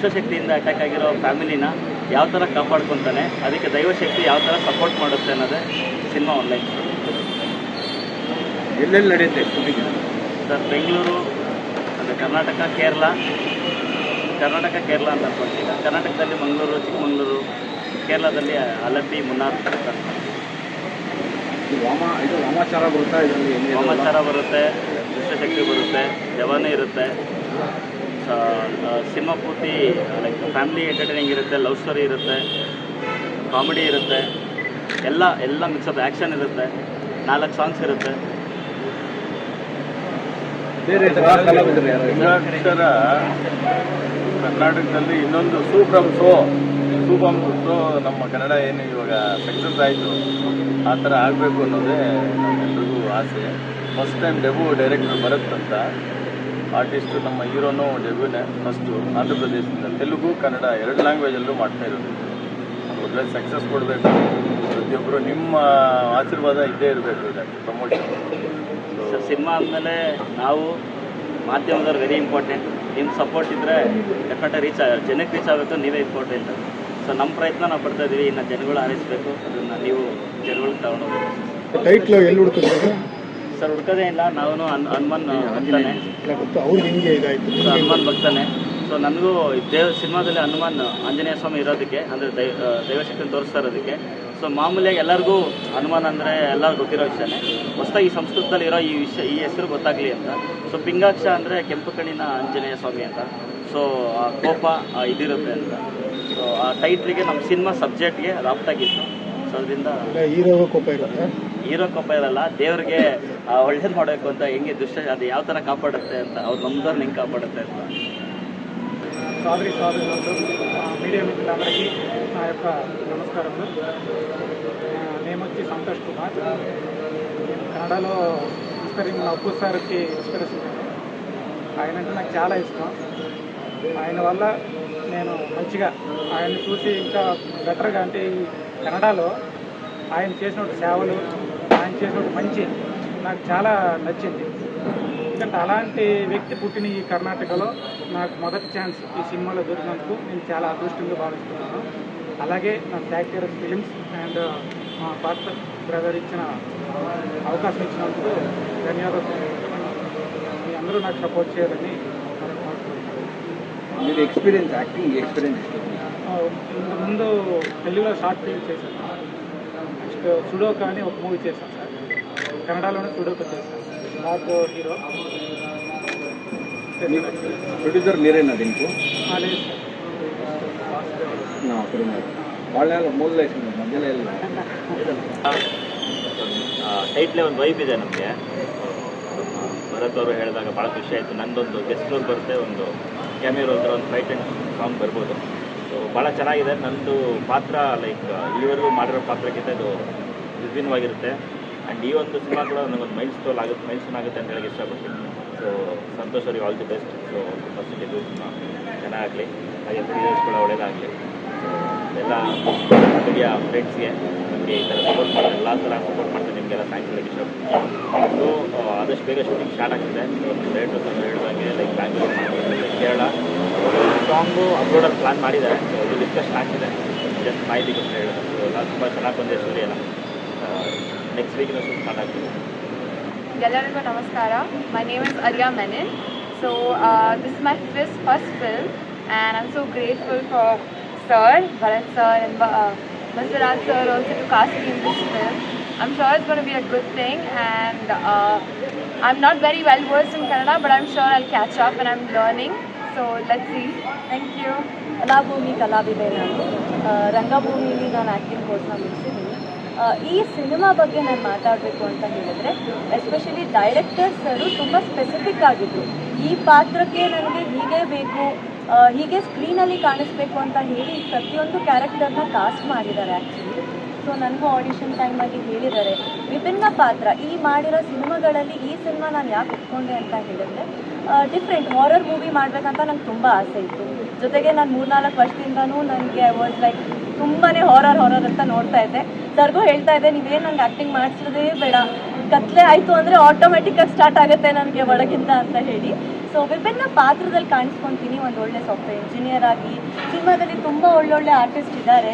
ದೈವಶಕ್ತಿಯಿಂದ attack ಆಗಿರೋ ಫ್ಯಾಮಿಲಿನ ಯಾವ ಥರ ಕಾಪಾಡ್ಕೊತಾನೆ ಅದಕ್ಕೆ ದೈವಶಕ್ತಿ ಯಾವ ಥರ ಸಪೋರ್ಟ್ ಮಾಡುತ್ತೆ ಅನ್ನೋದೇ ಸಿನಿಮಾ ಆನ್ಲೈನ್ ಎಲ್ಲೆಲ್ಲಿ ನಡೆಯುತ್ತೆ ಸರ್ ಬೆಂಗಳೂರು ಅಂದರೆ ಕರ್ನಾಟಕ ಕೇರಳ. ಕರ್ನಾಟಕ ಕೇರಳ ಅಂತ ಅನ್ಕೊಂಡಿದ್ದೀನಿ ಈಗ ಕರ್ನಾಟಕದಲ್ಲಿ ಮಂಗಳೂರು ಚಿಕ್ಕಮಗಳೂರು ಕೇರಳದಲ್ಲಿ ಅಲಪ್ಪಿ ಮುನ್ನಾರ್ ಇದು ವಾಮ ಇದು ವಾಮಾಚಾರ ಬರುತ್ತಾ? ವಾಮಾಚಾರ ಬರುತ್ತೆ ದುಷ್ಟಶಕ್ತಿ ಬರುತ್ತೆ ಜವಾನೇ ಇರುತ್ತೆ. ಸಿನಿಮಾ ಪೂರ್ತಿ ಲೈಕ್ ಫ್ಯಾಮಿಲಿ ಎಂಟರ್ಟೈನಿಂಗ್ ಇರುತ್ತೆ ಲವ್ ಸ್ಟೋರಿ ಇರುತ್ತೆ ಕಾಮಿಡಿ ಇರುತ್ತೆ ಎಲ್ಲ ಎಲ್ಲ ಮಿಕ್ಸ್ ಮಿಕ್ಸಪ್ ಆ್ಯಕ್ಷನ್ ಇರುತ್ತೆ ನಾಲ್ಕು ಸಾಂಗ್ಸ್ ಇರುತ್ತೆ. ಬೇರೆ ಕರ್ನಾಟಕದಲ್ಲಿ ಇನ್ನೊಂದು ಸೂಪ್ರಮ್ ಶೋ. ಸೂಪಮ್ ಶೋ ನಮ್ಮ ಕನ್ನಡ ಏನು ಇವಾಗ ಸಕ್ಸಸ್ ಆಯಿತು. ಆ ಥರ ಆಗಬೇಕು ಅನ್ನೋದೇ ನಮ್ಮೆಲ್ಲರಿಗೂ ಆಸೆ. First time debut director Bharath ಅಂತ ಆರ್ಟಿಸ್ಟು ನಮ್ಮ ಹೀರೋನು ಡೆಬ್ಯೂನೇ ಫಸ್ಟು ಆಂಧ್ರ ಪ್ರದೇಶದಿಂದ ತೆಲುಗು ಕನ್ನಡ ಎರಡು ಲ್ಯಾಂಗ್ವೇಜಲ್ಲೂ ಮಾಡ್ತಾ ಇರೋದು. ಒಳ್ಳೆ ಸಕ್ಸಸ್ ಕೊಡಬೇಕು. ಪ್ರತಿಯೊಬ್ಬರು ನಿಮ್ಮ ಆಶೀರ್ವಾದ ಇದ್ದೇ ಇರಬೇಕು ಇದಕ್ಕೆ ಪ್ರಮೋಷನ್ ಸೊ ಸಿನಿಮಾ ಅಂದಮೇಲೆ ನಾವು ಮಾಧ್ಯಮದವ್ರು ವೆರಿ ಇಂಪಾರ್ಟೆಂಟ್ ನಿಮ್ಮ ಸಪೋರ್ಟ್ ಇದ್ದರೆ ಡೆಫಿನೆಟಾಗಿ ರೀಚ್ ಆಗ ಜನಕ್ಕೆ ರೀಚ್ ಆಗಬೇಕು ನೀವೇ ಇಂಪಾರ್ಟೆಂಟ್ ಸೊ ನಮ್ಮ ಪ್ರಯತ್ನ ನಾವು ಪಡ್ತಾ ಇದ್ದೀವಿ ಇನ್ನು ಜನಗಳು ಆರಿಸಬೇಕು ಅದನ್ನು ನೀವು ಜನಗಳಿಗೆ ತಗೊಂಡೋಗ್ಬೇಕು. ಟೈಟ್ಲು ಎಲ್ಲಿ ಹುಡುಕಿದ್ರು ಸರ್ ಹುಡ್ಕೋದೇ ಇಲ್ಲ. ನಾನು ಹನುಮಾನ್ ಭಕ್ತಾನೆ. ಇಲ್ಲ ಗೊತ್ತು. ಅವ್ರಿಗೆ ಹಿಂಗೆ ಇದಾಯ್ತು. ಹನುಮಾನ್ ಭಕ್ತಾನೆ. ಸೊ ನನಗೂ ದೇವ ಸಿನಿಮಾದಲ್ಲಿ ಹನುಮಾನ್ ಆಂಜನೇಯ ಸ್ವಾಮಿ ಇರೋದಕ್ಕೆ ಅಂದರೆ ದೈ ಆ, ದೈವಶಕ್ತಿನ ತೋರಿಸ್ತಾ ಇರೋದಕ್ಕೆ. ಸೊ ಮಾಮೂಲಿಯಾಗಿ ಎಲ್ಲರಿಗೂ ಹನುಮಾನ್ ಅಂದರೆ ಎಲ್ಲರಿಗೂ ಗೊತ್ತಿರೋ ವಿಷಯನೇ. ಹೊಸದಾಗಿ ಸಂಸ್ಕೃತದಲ್ಲಿ ಇರೋ ಈ ವಿಷಯ ಈ ಹೆಸರು ಗೊತ್ತಾಗಲಿ ಅಂತ. ಸೊ ಪಿಂಗಾಕ್ಷ ಅಂದರೆ ಕೆಂಪು ಕಣ್ಣಿನ ಆಂಜನೇಯ ಸ್ವಾಮಿ ಅಂತ. ಸೊ ಆ ಕೋಪ ಇದಿರುತ್ತೆ ಅಂತ. ಸೊ ಆ ಟೈಟ್ಲಿಗೆ ನಮ್ಮ ಸಿನಿಮಾ ಸಬ್ಜೆಕ್ಟ್ಗೆ ರಾಪ್ತಾಗಿತ್ತು ಸೊ ಅದರಿಂದ ಹೀರೋಗೂ ಕೋಪ ಇರುತ್ತೆ. ಹೀರೋ ಕೋಪ ಇರಲ್ಲ ದೇವ್ರಿಗೆ ಒಳ್ಳೇದು ಮಾಡಬೇಕು ಅಂತ ಹೆಂಗೆ ದುಷ್ಟ ಅದು ಯಾವ ಥರ ಕಾಪಾಡುತ್ತೆ ಅಂತ ಅವ್ರು ನಮ್ದವ್ರನ್ನ ಹೆಂಗೆ ಕಾಪಾಡುತ್ತೆ ಅಂತ సోదరి సోదరులకు ఆ, మీడియా మిత్రులందరికీ నా యొక్క నమస్కారములు ఆ, నేను వచ్చి సంతోష్ కుమార్ నేను కన్నడలో ఇన్స్పైరింగ్ మా అప్పు సార్కి ఇన్స్పిరేషన్ ఆయన అంటే నాకు చాలా ఇష్టం ఆయన వల్ల నేను మంచిగా ఆయన చూసి ఇంకా బెటర్గా అంటే ఈ కన్నడలో ఆయన చేసిన సేవలు ఆయన చేసిన మంచి నాకు చాలా నచ్చింది. ఎందుకంటే అలాంటి వ్యక్తి పుట్టిన ఈ కర్ణాటకలో నాకు మొదటి ఛాన్స్ ఈ సినిమాలో దొరికినందుకు నేను చాలా అదృష్టంగా భావిస్తున్నాను. అలాగే నా ఫ్యాక్టరీ ఫిలిమ్స్ అండ్ మా పార్ట్నర్ బ్రదర్ ఇచ్చిన అవకాశం ఇచ్చినందుకు ధన్యవాదాలు. మీ అందరూ నాకు సపోర్ట్ చేయాలని. మీరు ఎక్స్పీరియన్స్ యాక్టింగ్ ఎక్స్పీరియన్స్ ఆ, ఇంతకు ముందు తెలుగులో షార్ట్ ఫిల్మ్ చేశాను. నెక్స్ట్ సుడోకా అని ఒక మూవీ చేశాను. కన్నడలోనే చూడకొచ్చేసాను నాకు హీరో ప్రొడ్యూసర్ మీరేనా దీనికి లేదు అక్కడ ఉన్నారు ಇಲ್ಲ ಟೈಟ್ಲೆ ಒಂದು ವೈಬ್ ಇದೆ ನಮಗೆ. ಭರತ್ ಅವರು ಹೇಳಿದಾಗ ಭಾಳ ಖುಷಿ ಆಯಿತು. ನಂದೊಂದು ಗೆಸ್ಟ್ ರೋಲ್ ಬರುತ್ತೆ ಒಂದು ಕ್ಯಾಮಿರೋ ಹತ್ರ ಒಂದು ಫೈಟ್ ಆ್ಯಂಡ್ ಸಾಂಗ್ ಬರ್ಬೋದು. ಸೊ ಭಾಳ ಚೆನ್ನಾಗಿದೆ. ನಂದು ಪಾತ್ರ ಲೈಕ್ ಇಲ್ಲಿವರೆಗೂ ಮಾಡಿರೋ ಪಾತ್ರಕ್ಕಿಂತ ಇದು ವಿಭಿನ್ನವಾಗಿರುತ್ತೆ. ಆ್ಯಂಡ್ ಈ ಒಂದು ಸಿನಿಮಾ ಕೂಡ ನನಗೊಂದು ಮೈಲ್ ಸ್ಟೋಲ್ ಆಗುತ್ತೆ, ಮೈಲ್ ಸ್ಟೋನ್ ಆಗುತ್ತೆ ಅಂತ ಹೇಳಕ್ಕೆ ಇಷ್ಟಪಡ್ತೀನಿ. ಸೊ ಸಂತೋಷ್ ಅವ್ರಿಗೆ all the best. So first ಇದು ಸಿನಿಮಾ ಚೆನ್ನಾಗಲಿ ಹಾಗೆ ಪ್ರೊಡ್ಯೂಸರ್ಸ್ ಕೂಡ ಒಳ್ಳೇದಾಗಲಿ. ಎಲ್ಲ ಮೀಡಿಯಾ ಫ್ರೆಂಡ್ಸ್ಗೆ ನಮಗೆ ಈ ಥರ ಸಪೋರ್ಟ್ ಮಾಡಿ ಎಲ್ಲ ಥರ ಸಪೋರ್ಟ್ ಮಾಡ್ತಾರೆ, ನಿಮಗೆಲ್ಲ ಥ್ಯಾಂಕ್ಸ್ ಹೇಳಕ್ಕೆ ಇಷ್ಟಪಡ್ತೀನಿ. ಸೊ ಆದಷ್ಟು ಬೇಗ ಶೂಟಿಂಗ್ ಸ್ಟಾರ್ಟ್ ಆಗ್ತಿದೆ. ಸೊ ಡೈರೆಕ್ಟರ್ಸ್ ಹೇಳಿದಂಗೆ ಲೈಕ್ ಬ್ಯಾಂಗ್ಳೂರ್ ಕೇರಳ. ಸಾಂಗು ಅಪ್ಲೋಡಲ್ಲಿ ಪ್ಲಾನ್ ಮಾಡಿದ್ದಾರೆ. ಸೊ ಇದು ಡಿಸ್ಕಷನ್ ಆಗ್ತಿದೆ. ಜಸ್ಟ್ ಮಾಹಿತಿಗೋಸ್ಕರ ಹೇಳಿದೆ. ಸೊ ಎಲ್ಲ ತುಂಬ ಚೆನ್ನಾಗಿ ಬಂದಿದೆ ಸ್ಟೋರಿ ಎಲ್ಲ. ನೆಕ್ಸ್ಟ್ ವೀಕಿನ ಶೂಟ್ ಸ್ಟಾರ್ಟ್ ಆಗ್ತಿದೆ ಎಲ್ಲರಿಗೂ ನಮಸ್ಕಾರ my name is Ariya Menin so this my fist first film and I am so grateful for sir Bharat sir and uh, Mr. Raj sir also to casting in this film. I'm sure it's going to be a good thing and uh, I'm not very well versed in Kannada but I'm sure I'll catch up and I'm learning. So let's see. Thank you. Kalabhoomi ಕಲಾವಿದೆ ನಾನು ಆ, ರಂಗಭೂಮಿಲಿ ನಾನು acting ಕೋರ್ಸ್ನ ಮುಗಿಸಿದ್ದೀನಿ ಆ, ಈ cinema ಬಗ್ಗೆ ನಾನು ಮಾತಾಡಬೇಕು ಅಂತ ಹೇಳಿದ್ರೆ ಎಸ್ಪೆಷಲಿ ಡೈರೆಕ್ಟರ್ಸ್ ಅವರು ತುಂಬ ಸ್ಪೆಸಿಫಿಕ್ ಆಗಿದ್ರು. ಈ ಪಾತ್ರಕ್ಕೆ ನನಗೆ ಹೀಗೆ ಬೇಕು ಹೀಗೆ ಸ್ಕ್ರೀನಲ್ಲಿ ಕಾಣಿಸ್ಬೇಕು ಅಂತ ಹೇಳಿ ಪ್ರತಿಯೊಂದು ಕ್ಯಾರೆಕ್ಟರ್ನ ಕಾಸ್ಟ್ ಮಾಡಿದ್ದಾರೆ ಆ್ಯಕ್ಚುಲಿ ಸೊ ನನಗೂ ಆಡಿಷನ್ ಟೈಮಲ್ಲಿ ಹೇಳಿದ್ದಾರೆ. ವಿಭಿನ್ನ ಪಾತ್ರ, ಈ ಮಾಡಿರೋ ಸಿನಿಮಾಗಳಲ್ಲಿ ಈ ಸಿನಿಮಾ ನಾನು ಯಾಕೆ ಒಪ್ಕೊಂಡೆ ಅಂತ ಹೇಳಿದ್ರೆ ಡಿಫ್ರೆಂಟ್ ಹಾರರ್ ಮೂವಿ ಮಾಡಬೇಕಂತ ನಂಗೆ ತುಂಬ ಆಸೆ ಇತ್ತು. ಜೊತೆಗೆ ನಾನು ಮೂರ್ನಾಲ್ಕು ವರ್ಷದಿಂದನೂ ನನಗೆ ವಾಸ್ ಲೈಕ್ ತುಂಬಾ ಹಾರರ್ ಹಾರರ್ ಅಂತ ನೋಡ್ತಾ ಇದ್ದೆ. ಸರ್ಗೂ ಹೇಳ್ತಾ ಇದ್ದೆ ನೀವೇನು ನಂಗೆ ಆ್ಯಕ್ಟಿಂಗ್ ಮಾಡಿಸೋದೇ ಬೇಡ. ಕತ್ಲೆ ಆಯ್ತು ಅಂದ್ರೆ ಆಟೋಮೆಟಿಕ್ಕಾಗಿ ಸ್ಟಾರ್ಟ್ ಆಗುತ್ತೆ ನನಗೆ ಒಳಗಿಂದ ಅಂತ ಹೇಳಿ. ಸೊ ವಿಭಿನ್ನ ಪಾತ್ರದಲ್ಲಿ ಕಾಣಿಸ್ಕೊಂತೀನಿ. ಒಂದು ಒಳ್ಳೆ ಸಾಫ್ಟ್ವೇರ್ ಇಂಜಿನಿಯರ್ ಆಗಿ, ಸಿನಿಮಾದಲ್ಲಿ ತುಂಬ ಒಳ್ಳೊಳ್ಳೆ ಆರ್ಟಿಸ್ಟ್ ಇದ್ದಾರೆ.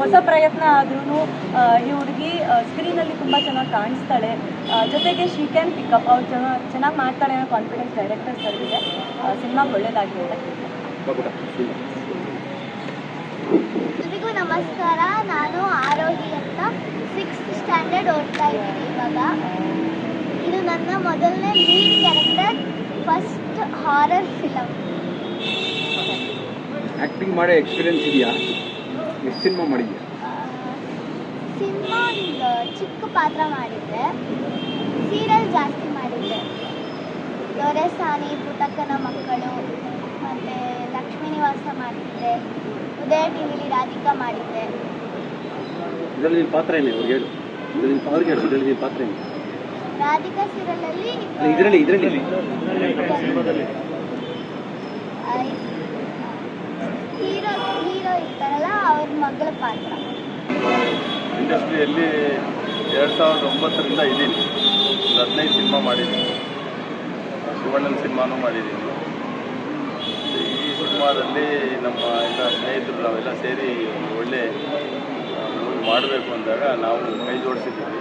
ಹೊಸ ಪ್ರಯತ್ನ ಆದ್ರೂ ಈ ಹುಡುಗಿ ಸ್ಕ್ರೀನಲ್ಲಿ ತುಂಬ ಚೆನ್ನಾಗಿ ಕಾಣಿಸ್ತಾಳೆ. ಜೊತೆಗೆ ಶಿ ಕ್ಯಾನ್ ಪಿಕಪ್ ಅವ್ರು ಚೆನ್ನಾಗಿ ಚೆನ್ನಾಗಿ ಮಾಡ್ತಾಳೆ ಅನ್ನೋ ಕಾನ್ಫಿಡೆನ್ಸ್ ಡೈರೆಕ್ಟರ್ ಸರ್ ಇದೆ ಸಿನಿಮಾ ಒಳ್ಳೇದಾಗಿ. ಎಲ್ರಿಗೂ ನಮಸ್ಕಾರ ನಾನು ಆರೋಹಿ ಅಂತ ಸಿಕ್ಸ್ತ್ ಸ್ಟ್ಯಾಂಡರ್ಡ್ ಓದ್ತಾ ಇದ್ದೀನಿ ಇವಾಗ. ಇದು ನನ್ನ ಮೊದಲನೇ lead character first horror film acting ಮಾಡಿ ಎಕ್ಸ್ಪೀರಿಯನ್ಸ್ ಇದೆಯಾ? ಎಷ್ಟು ಸಿನಿಮಾ ಮಾಡಿದ್ಯಾ? ಸಿನಿಮಾ ಒಂದು ಚಿಕ್ಕ ಪಾತ್ರ ಮಾಡಿದ್ದೆ. ಸೀರಿಯಲ್ ಜಾಸ್ತಿ ಮಾಡಿದ್ದೆ. ದೊರೆಸಾನಿ ಪುಟಕ್ಕನ ಮಕ್ಕಳು ಮತ್ತು ಲಕ್ಷ್ಮೀ ನಿವಾಸ ಮಾಡಿದ್ದೆ ಉದಯ ಟಿವಿಲಿ ರಾಧಿಕಾ ಮಾಡಿದ್ದೆ. ಇದರಲ್ಲಿ ನಿನ್ನ ಪಾತ್ರ ಏನು ಅವ್ರಿಗೆ ಹೇಳು? ಇದರಲ್ಲಿ ನಿನ್ನ ಅವ್ರಿಗೆ ಹೇಳು ಇದರಲ್ಲಿ ನಿನ್ನ ಪಾತ್ರ ಏನು? ರಾಧಿಕಾ ಸೀರಿಯಲಲ್ಲಿ ಇದರಲ್ಲಿ ಇದರಲ್ಲಿ ಹೀರೋ ಹೀರೋ ಇರ್ತಾರಲ್ಲ ಅವ್ರ ಮಗಳ ಪಾತ್ರ. ಇಂಡಸ್ಟ್ರಿಯಲ್ಲಿ ಎರಡು ಸಾವಿರದ ಒಂಬತ್ತರಿಂದ ಇದ್ದೀನಿ. ಒಂದು ಹದಿನೈದು ಸಿನಿಮಾ ಮಾಡಿದ್ದೀನಿ. ಸುವರ್ಣನ್ ಸಿನಿಮಾನೂ ಮಾಡಿದ್ದೀನಿ. ಈ ಸಿನಿಮಾದಲ್ಲಿ ನಮ್ಮ ಎಲ್ಲ ಸ್ನೇಹಿತರು ನಾವೆಲ್ಲ ಸೇರಿ ಒಳ್ಳೆ ಮಾಡಬೇಕು ಅಂದಾಗ ನಾವು ಕೈ ಜೋಡಿಸಿದ್ದೀವಿ.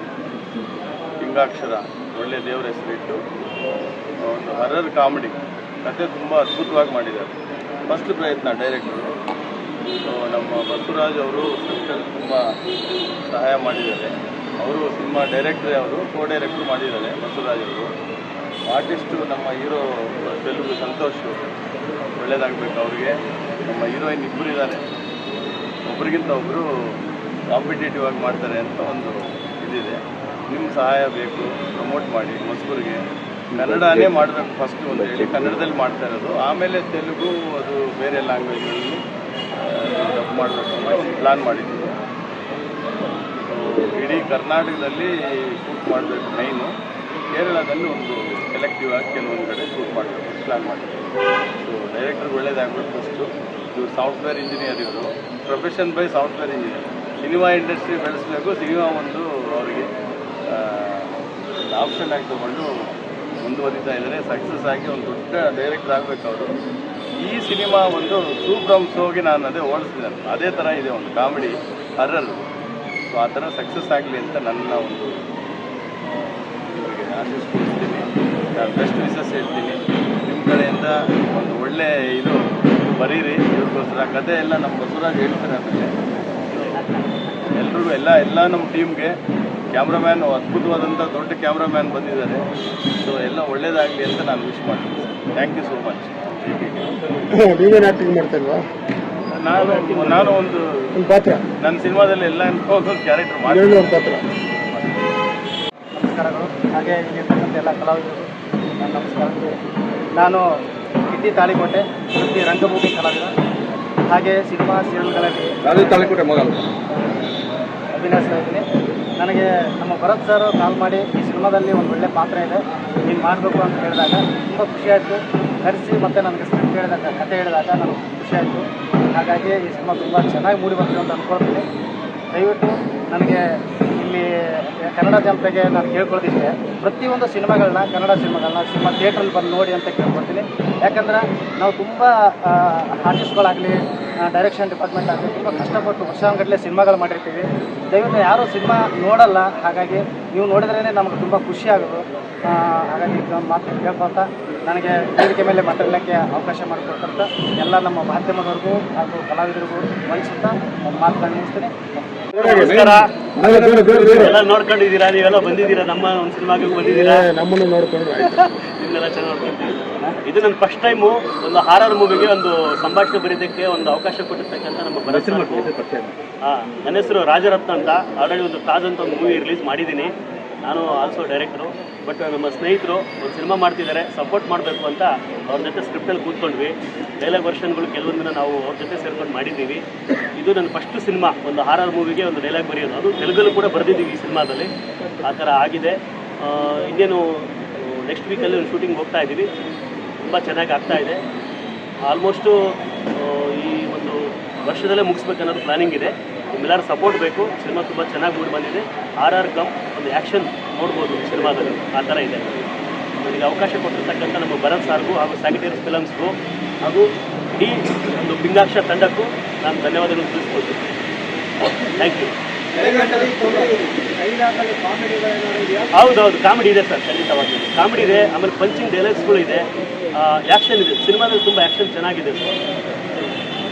ಲಿಂಗಾಕ್ಷರ, ಒಳ್ಳೆ ದೇವರ ಹೆಸರಿಟ್ಟು ಒಂದು ಹರರ್ ಕಾಮಿಡಿ, ಕತೆ ತುಂಬ ಅದ್ಭುತವಾಗಿ ಮಾಡಿದ್ದಾರೆ. ಫಸ್ಟ್ ಪ್ರಯತ್ನ ಡೈರೆಕ್ಟರು. ನಮ್ಮ ಬಸವರಾಜ್ ಅವರು ಸ್ಕ್ರಿಪ್ಟಲ್ಲಿ ತುಂಬ ಸಹಾಯ ಮಾಡಿದ್ದಾರೆ. ಅವರು ಸಿನಿಮಾ ಡೈರೆಕ್ಟ್ರೇ ಅವರು ಕೋ ಡೈರೆಕ್ಟ್ರು ಮಾಡಿದ್ದಾರೆ ಬಸವರಾಜ್ ಅವರು. ಆರ್ಟಿಸ್ಟು ನಮ್ಮ ಹೀರೋ ತೆಲುಗು ಸಂತೋಷ್. ಒಳ್ಳೇದಾಗಬೇಕು ಅವ್ರಿಗೆ. ನಮ್ಮ ಹೀರೋಯಿನ್ ಇಬ್ಬರು ಇದ್ದಾರೆ ಒಬ್ರಿಗಿಂತ ಒಬ್ಬರು ಕಾಂಪಿಟೇಟಿವ್ ಆಗಿ ಮಾಡ್ತಾರೆ ಅಂತ ಒಂದು ಇದಿದೆ. ನಿಮ್ಮ ಸಹಾಯ ಬೇಕು ಪ್ರಮೋಟ್ ಮಾಡಿ ಹೊಸಬರಿಗೆ. ಕನ್ನಡನೇ ಮಾಡಬೇಕು ಫಸ್ಟ್ ಒಂದು ಹೇಳಿ. ಕನ್ನಡದಲ್ಲಿ ಮಾಡ್ತಾ ಇರೋದು. ಆಮೇಲೆ ತೆಲುಗು ಅದು ಬೇರೆ ಲ್ಯಾಂಗ್ವೇಜ್ಗಳಲ್ಲಿ ಡಬ್ ಮಾಡಬೇಕು ಪ್ಲಾನ್ ಮಾಡಿದ್ದೀವಿ. ಸೊ, ಇಡೀ ಕರ್ನಾಟಕದಲ್ಲಿ ಶೂಟ್ ಮಾಡಬೇಕು ಮೈನು ಕೇರಳದಲ್ಲಿ ಒಂದು ಸೆಲೆಕ್ಟಿವ್ ಆಗಿ ಕೆಲವೊಂದು ಕಡೆ ಶೂಟ್ ಮಾಡಬೇಕು ಪ್ಲಾನ್ ಮಾಡಿದ್ದೀವಿ ಸೊ ಡೈರೆಕ್ಟರ್ ಒಳ್ಳೇದಾಗಬೇಕು ಫಸ್ಟು ಇವರು ಸಾಫ್ಟ್ವೇರ್ ಇಂಜಿನಿಯರ್ ಇವರು. Profession by software engineer cinema industry ಬೆಳೆಸಬೇಕು ಸಿನಿಮಾ ಒಂದು ಅವರಿಗೆ ಆಪ್ಷನ್ ಆಗಿ ತೊಗೊಂಡು ಮುಂದುವರಿತಾ ಇದ್ದಾರೆ. ಸಕ್ಸಸ್ ಆಗಿ ಒಂದು ದೊಡ್ಡ ಡೈರೆಕ್ಟರ್ ಆಗಬೇಕು ಅವರು. ಈ ಸಿನಿಮಾ ಒಂದು ಸೂಪ್ರಮ್ ಹೋಗಿ ನಾನು ಅದೇ ಓಡಿಸಿದ್ದೇನೆ ಅದೇ ಥರ ಇದೆ ಒಂದು ಕಾಮಿಡಿ ಹರ್ರರ್ ಸೊ ಆ ಥರ ಸಕ್ಸಸ್ ಆಗಲಿ ಅಂತ ನನ್ನ ಒಂದು ನಾನು ಬೆಸ್ಟ್ ವಿಸಸ್ ಹೇಳ್ತೀನಿ. ನಿಮ್ಮ ಕಡೆಯಿಂದ ಒಂದು ಒಳ್ಳೆ ಇದು ಬರೀರಿ ಇವ್ರಿಗೋಸ್ಕರ. ಕತೆ ಎಲ್ಲ ನಮ್ಮ ಬಸವರಾಜ್ ಹೇಳ್ತಾರೆ ಆಮೇಲೆ ಎಲ್ರಿಗೂ ಎಲ್ಲ ಎಲ್ಲ ನಮ್ಮ ಟೀಮ್ಗೆ ಕ್ಯಾಮ್ರಾಮ್ಯಾನ್ ಅದ್ಭುತವಾದಂಥ ದೊಡ್ಡ ಕ್ಯಾಮ್ರಾಮ್ಯಾನ್ ಬಂದಿದ್ದಾರೆ. ಸೊ ಎಲ್ಲ ಒಳ್ಳೇದಾಗಲಿ ಅಂತ ನಾನು ವಿಶ್ ಮಾಡ್ತೀನಿ. ಥ್ಯಾಂಕ್ ಯು ಸೋ ಮಚ್ ನೀವೇನು ಆ್ಯಕ್ಟಿಂಗ್ ಮಾಡ್ತಾ ಇಲ್ವಾ ನಾನು ನಾನು ಒಂದು ಪಾತ್ರ. ನನ್ನ ಸಿನಿಮಾದಲ್ಲಿ ಎಲ್ಲ ಕ್ಯಾರೆಕ್ಟರ್ ಮಾಡಿ ಪಾತ್ರ. ನಮಸ್ಕಾರಗಳು. ಹಾಗೆ ಇಲ್ಲಿರ್ತಕ್ಕಂಥ ಎಲ್ಲ ಕಲಾವಿದರು ನನ್ನ ನಮಸ್ಕಾರ ನಾನು ಕಿಟ್ಟಿ ತಾಳಿಕೋಟೆ ವೃತ್ತಿ ರಂಗಭೂಮಿ ಕಲಾವಿದ. ಹಾಗೆ ಸಿನಿಮಾ ಸೀರಿಯಲ್ಗಳಲ್ಲಿ ತಾಳಿಕೋಟೆ ಮೊದಲು. ಅಲ್ವಾ? ಅಭಿನಯಿಸ್ತಾ ಇದ್ದೀನಿ. ನನಗೆ ನಮ್ಮ ಭರತ್ ಸರ್ ಕಾಲ್ ಮಾಡಿ ಈ ಸಿನಿಮಾದಲ್ಲಿ ಒಂದು ಒಳ್ಳೆ ಪಾತ್ರ ಇದೆ. ನೀನು ಮಾಡಬೇಕು ಅಂತ ಹೇಳಿದಾಗ ತುಂಬ ಖುಷಿಯಾಯಿತು ಕರೆಸಿ ಮತ್ತು ನನಗೆ ಸ್ಕ್ರಿಪ್ಟ್ ಹೇಳಿದಾಗ ಕತೆ ಹೇಳಿದಾಗ ನಾನು ಖುಷಿಯಾಯಿತು ಹಾಗಾಗಿ ಈ ಸಿನಿಮಾ ತುಂಬ ಚೆನ್ನಾಗಿ ಮೂಡಿ ಬರ್ತೀವಿ ಅಂತ ಅಂದ್ಕೊಳ್ತೀನಿ ದಯವಿಟ್ಟು ನನಗೆ ಇಲ್ಲಿ ಕನ್ನಡ ಜನತೆಗೆ ನಾನು ಕೇಳ್ಕೊಳ್ತಿದ್ದೆ ಪ್ರತಿಯೊಂದು ಸಿನಿಮಾಗಳನ್ನ, ಕನ್ನಡ ಸಿನಿಮಾಗಳನ್ನ, ಸಿನಿಮಾ ಥಿಯೇಟ್ರಲ್ಲಿ ಬಂದು ನೋಡಿ ಅಂತ ಕೇಳ್ಕೊಳ್ತೀನಿ. ಯಾಕಂದ್ರೆ ನಾವು ತುಂಬ ಆರ್ಟಿಸ್ಟ್ಗಳಾಗಲಿ ಡೈರೆಕ್ಷನ್ ಡಿಪಾರ್ಟ್ಮೆಂಟ್ ಆಗಲಿ ತುಂಬ ಕಷ್ಟಪಟ್ಟು ವರ್ಷಾನುಗಟ್ಟಲೆ ಸಿನಿಮಾಗಳು ಮಾಡಿರ್ತೀವಿ. ದಯವಿಟ್ಟು ಯಾರೂ ಸಿನಿಮಾ ನೋಡಲ್ಲ, ಹಾಗಾಗಿ ನೀವು ನೋಡಿದ್ರೇ ನಮಗೆ ತುಂಬ ಖುಷಿ ಆಗೋದು. ಹಾಗಾಗಿ ಮಾತು ಕೇಳ್ಕೊಳ್ತಾ, ನನಗೆ ವೇದಿಕೆ ಮೇಲೆ ಮಾತಾಡಲಿಕ್ಕೆ ಅವಕಾಶ ಮಾಡಿಕೊಡ್ತಂತ ಎಲ್ಲ ನಮ್ಮ ಮಾಧ್ಯಮದವ್ರಿಗೂ ಹಾಗೂ ಕಲಾವಿದರಿಗೂ ವಹಿಸುತ್ತಾ ಮಾತನಾಡಿ ಮುಗಿಸ್ತೀನಿ. ನಮಸ್ಕಾರ. ಎಲ್ಲ ನೋಡ್ಕೊಂಡಿದ್ದೀರಾ? ನೀವೆಲ್ಲ ಬಂದಿದ್ದೀರಾ? ನಮ್ಮ ಒಂದು ಸಿನಿಮಾಗೆ ಬಂದಿದ್ದೀರಾ? ನಮ್ಮನ್ನು ನೋಡ್ಕೊಂಡು ಆಯ್ತು. ನಿಮ್ನೆಲ್ಲ ಚೆನ್ನಾಗಿ ನೋಡ್ಕೊಂತೀವಿ ಇದು ನನ್ನ ಫಸ್ಟ್ ಟೈಮು ಒಂದು ಹಾರರ್ ಮೂವಿಗೆ ಒಂದು ಸಂಭಾಷಣೆ ಬರೀದಕ್ಕೆ ಒಂದು ಅವಕಾಶ ಕೊಟ್ಟಿರ್ತಕ್ಕಂಥ ನಮ್ಮ ಭರತ್. ಹಾ ನನ್ನ ಹೆಸರು ರಾಜರತ್ನ ಅಂತ ಆಲ್ರೆಡಿ ಒಂದು ತಾಜ್ ಅಂತ ಒಂದು ಮೂವಿ ರಿಲೀಸ್ ಮಾಡಿದ್ದೀನಿ. ನಾನು ಆಲ್ಸೋ ಡೈರೆಕ್ಟರು ಬಟ್ ನಮ್ಮ ಸ್ನೇಹಿತರು ಒಂದು ಸಿನಿಮಾ ಮಾಡ್ತಿದ್ದಾರೆ ಸಪೋರ್ಟ್ ಮಾಡಬೇಕು ಅಂತ ಅವ್ರ ಜೊತೆ ಸ್ಕ್ರಿಪ್ಟಲ್ಲಿ ಕೂತ್ಕೊಂಡ್ವಿ. ಡೈಲಾಗ್ ವರ್ಷನ್ಗಳು ಕೆಲವೊಂದನ್ನ ನಾವು ಅವ್ರ ಜೊತೆ ಸೇರ್ಕೊಂಡು ಮಾಡಿದ್ದೀವಿ. ಇದು ನನ್ನ ಫಸ್ಟ್ ಸಿನಿಮಾ ಒಂದು ಹಾರರ್ ಮೂವಿಗೆ ಒಂದು ಡೈಲಾಗ್ ಬರೆಯೋದು. ಅದು ತೆಲುಗಲ್ಲೂ ಕೂಡ ಬರೆದಿದ್ದೀವಿ ಈ ಸಿನಿಮಾದಲ್ಲಿ ಆ ಥರ ಆಗಿದೆ. ಇನ್ನೇನು ನೆಕ್ಸ್ಟ್ ವೀಕಲ್ಲಿ ಶೂಟಿಂಗ್ ಹೋಗ್ತಾ ಇದ್ದೀವಿ. ತುಂಬ ಚೆನ್ನಾಗಿ ಆಗ್ತಾ ಇದೆ. ಆಲ್ಮೋಸ್ಟು ಈ ಒಂದು ವರ್ಷದಲ್ಲೇ ಮುಗಿಸ್ಬೇಕನ್ನೋದು ಪ್ಲಾನಿಂಗ್ ಇದೆ. ನಿಮ್ಮೆಲ್ಲರ ಸಪೋರ್ಟ್ ಬೇಕು. ಸಿನಿಮಾ ತುಂಬ ಚೆನ್ನಾಗಿ ಮೂಡಿ ಬಂದಿದೆ. ಆರ್ ಆರ್ ಕಮ್ ಒಂದು ಆ್ಯಕ್ಷನ್ ನೋಡ್ಬೋದು ಸಿನಿಮಾದಲ್ಲಿ. ಆ ಥರ ಇದೆ. ನನಗೆ ಅವಕಾಶ ಕೊಟ್ಟಿರ್ತಕ್ಕಂಥ ನಮ್ಮ ಭರತ್ ಸಾರ್ಗೂ ಹಾಗೂ ಸ್ಯಾನಿಟರಿ ಫಿಲಮ್ಸ್ಗೂ ಹಾಗೂ ಇಡೀ ಒಂದು ಪಿಂಗಾಕ್ಷ ತಂಡಕ್ಕೂ ನಾನು ಧನ್ಯವಾದಗಳು ತಿಳಿಸ್ಕೊಳ್ತೀನಿ. ಥ್ಯಾಂಕ್ ಯು ಹೌದೌದು ಕಾಮಿಡಿ ಇದೆ ಸರ್ ಖಂಡಿತವಾಗಿ ಕಾಮಿಡಿ ಇದೆ, ಆಮೇಲೆ ಪಂಚಿಂಗ್ ಡೈಲಾಗ್ಸ್ಗಳು ಇದೆ. ಆ್ಯಕ್ಷನ್ ಇದೆ. ಸಿನಿಮಾದಲ್ಲಿ ತುಂಬ ಆ್ಯಕ್ಷನ್ ಚೆನ್ನಾಗಿದೆ ಸರ್.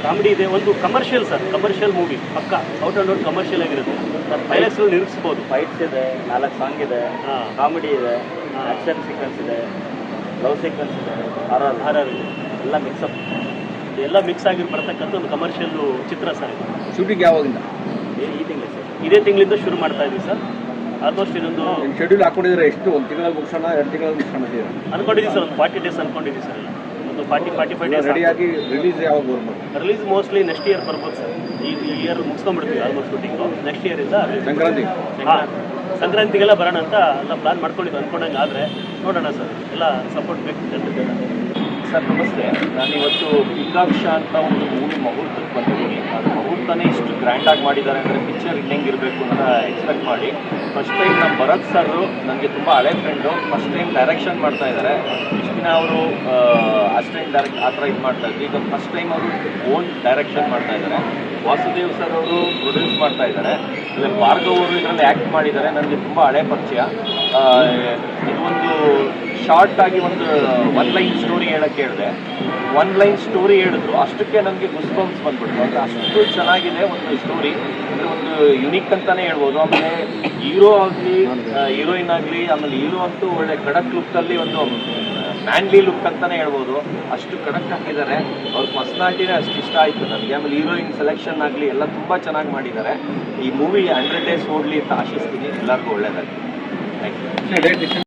ಕಾಮಿಡಿ ಇದೆ ಒಂದು ಕಮರ್ಷಿಯಲ್ ಸರ್ ಕಮರ್ಷಿಯಲ್ ಮೂವಿ ಪಕ್ಕ ಔಟ್ ಆ್ಯಂಡ್ ಔಟ್ ಕಮರ್ಷಿಯಲ್ ಆಗಿರುತ್ತೆ. ಸರ್ ನಿರೀಕ್ಷಿಸ್ಬೋದು ಫೈಟ್ಸ್ ಇದೆ ನಾಲ್ಕು ಸಾಂಗ್ ಇದೆ ಹಾಂ. ಕಾಮಿಡಿ ಇದೆ ಆಕ್ಷನ್ ಸೀಕ್ವೆನ್ಸ್ ಇದೆ ಲವ್ ಸೀಕ್ವೆನ್ಸ್ ಇದೆ ಹಾರರ್ ಹಾರರ್ ಇದೆ. ಎಲ್ಲ ಮಿಕ್ಸಪ್ ಎಲ್ಲ ಮಿಕ್ಸ್ ಆಗಿ ಬರ್ತಕ್ಕಂಥ ಒಂದು ಕಮರ್ಷಿಯಲ್ ಚಿತ್ರ ಸರ್ ಇದು. ಶೂಟಿಂಗ್ ಯಾವಾಗಿಂದ? ಈ ತಿಂಗಳು ಸರ್. ಇದೇ ತಿಂಗಳಿಂದ ಶುರು ಮಾಡ್ತಾ ಇದ್ದೀವಿ ಸರ್. ಆಲ್ಮೋಸ್ಟ್ ಇನ್ನೊಂದು ಶೆಡ್ಯೂಲ್ ಹಾಕೊಂಡಿದ್ರೆ ಎಷ್ಟು? ಒಂದು ತಿಂಗಳ ಮುಗಿಸೋಣ ಎರಡು ತಿಂಗಳ ಮುಗಿಸೋಣ ಅನ್ಕೊಂಡಿದ್ದೀವಿ ಸರ್ ಒಂದು ಫಾರ್ಟಿ ಡೇಸ್ ಅನ್ಕೊಂಡಿದ್ದೀವಿ ಸರ್ ಎಲ್ಲ. ಒಂದು ಫಾರ್ಟಿ ಫಾರ್ಟಿ ಫೈವ್ ಡೇಸ್ ರೆಡಿಯಾಗಿ ರಿಲೀಸ್ ಯಾವಾಗ ಬರ್ಬೋದು ರಿಲೀಸ್ ಮೋಸ್ಟ್ಲಿ ನೆಕ್ಸ್ಟ್ ಇಯರ್ ಬರ್ಬೋದು ಸರ್. ಈ ಇಯರ್ ಮುಗಿಸ್ಕೊಂಡ್ಬಿಡ್ತೀವಿ ಆಲ್ಮೋಸ್ಟ್ ಶೂಟಿಂಗು ನೆಕ್ಸ್ಟ್ ಇಯರ್ ಇಂದ ಸಂಕ್ರಾಂತಿ. ಹಾಂ ಸಂಕ್ರಾಂತಿಗೆಲ್ಲ ಬರೋಣ ಅಂತ ಎಲ್ಲ ಪ್ಲಾನ್ ಮಾಡ್ಕೊಂಡಿದ್ದು ಅಂದ್ಕೊಂಡಂಗೆ ಆದರೆ ನೋಡೋಣ ಸರ್. ಎಲ್ಲ ಸಪೋರ್ಟ್ ಬೇಕು ಜನರಿಗೆಲ್ಲ. ಸರ್ ನಮಸ್ತೆ. ನಾನು ಇವತ್ತು ಪಿಕಾಕ್ಷ ಅಂತ ಒಂದು ಮೂವಿ ಮುಹೂರ್ತಕ್ಕೆ ಬಂದಿದ್ದೀನಿ. ಅದು ಮುಹೂರ್ತನೇ ಇಷ್ಟು ಗ್ರ್ಯಾಂಡಾಗಿ ಮಾಡಿದ್ದಾರೆ ಅಂದರೆ ಪಿಕ್ಚರ್ ಇರಬೇಕು ಅಂತ ಎಕ್ಸ್ಪೆಕ್ಟ್ ಮಾಡಿ. ಫಸ್ಟ್ ಟೈಮ್ ನಮ್ಮ ಭರತ್ ಸರ್ ನನಗೆ ತುಂಬ ಹಳೆ ಫ್ರೆಂಡು ಫಸ್ಟ್ ಟೈಮ್ ಡೈರೆಕ್ಷನ್ ಮಾಡ್ತಾ ಇದ್ದಾರೆ ಇಷ್ಟು ದಿನ ಅವರು ಅಸಿಸ್ಟೆಂಟ್ ಡೈರೆಕ್ಟ್ ಆ ಥರ ಇದು ಮಾಡ್ತಾ ಇದ್ರು. ಈಗ ಫಸ್ಟ್ ಟೈಮ್ ಅವರು ಓನ್ ಡೈರೆಕ್ಷನ್ ಮಾಡ್ತಾ ಇದ್ದಾರೆ ವಾಸುದೇವ್ ಸರ್ ಅವರು ಪ್ರೊಡ್ಯೂಸ್ ಮಾಡ್ತಾ ಇದ್ದಾರೆ ಆಮೇಲೆ ಭಾರ್ಗವ್ ಅವರು ಇದರಲ್ಲಿ ಆ್ಯಕ್ಟ್ ಮಾಡಿದ್ದಾರೆ. ನನಗೆ ತುಂಬ ಹಳೆ ಪರಿಚಯ. ಇದೊಂದು ಇದು ಒಂದು ಶಾರ್ಟ್ ಆಗಿ ಒಂದು ಒನ್ ಲೈನ್ ಸ್ಟೋರಿ ಹೇಳಕ್ಕೆ ಹೇಳಿದೆ. ಒನ್ ಲೈನ್ ಸ್ಟೋರಿ ಹೇಳಿದ್ರು. ಅಷ್ಟಕ್ಕೆ ನಮಗೆ ಗುಸ್ಬಂಪ್ಸ್ ಬಂದ್ಬಿಡ್ತು. ಅಂದರೆ ಅಷ್ಟು ಚೆನ್ನಾಗಿದೆ ಒಂದು ಸ್ಟೋರಿ ಅಂದರೆ ಒಂದು ಯುನಿಕ್ ಅಂತಾನೆ ಹೇಳ್ಬೋದು. ಆಮೇಲೆ ಹೀರೋ ಆಗಲಿ ಹೀರೋಯಿನ್ ಆಗಲಿ, ಆಮೇಲೆ ಹೀರೋ ಅಂತೂ ಒಳ್ಳೆ ಖಡಕ್ ಲುಕ್ಕಲ್ಲಿ ಒಂದು ಮ್ಯಾನ್ಲಿ ಲುಕ್ ಅಂತಾನೆ ಹೇಳ್ಬೋದು. ಅಷ್ಟು ಖಡಕ್ ಹಾಕಿದ್ದಾರೆ. ಅವ್ರ ಪರ್ಸ್ನಾಲಿಟಿನೇ ಅಷ್ಟು ಇಷ್ಟ ಆಯಿತು ನನಗೆ. ಆಮೇಲೆ ಹೀರೋಯಿನ್ ಸೆಲೆಕ್ಷನ್ ಆಗಲಿ, ಎಲ್ಲ ತುಂಬ ಚೆನ್ನಾಗಿ ಮಾಡಿದ್ದಾರೆ. ಈ ಮೂವಿ ಹಂಡ್ರೆಡ್ ಡೇಸ್ ಓಡಲಿ ಅಂತ ಆಶಿಸ್ತೀನಿ. ಎಲ್ಲರಿಗೂ ಒಳ್ಳೆಯದಾಗಿ ಥ್ಯಾಂಕ್ ಯು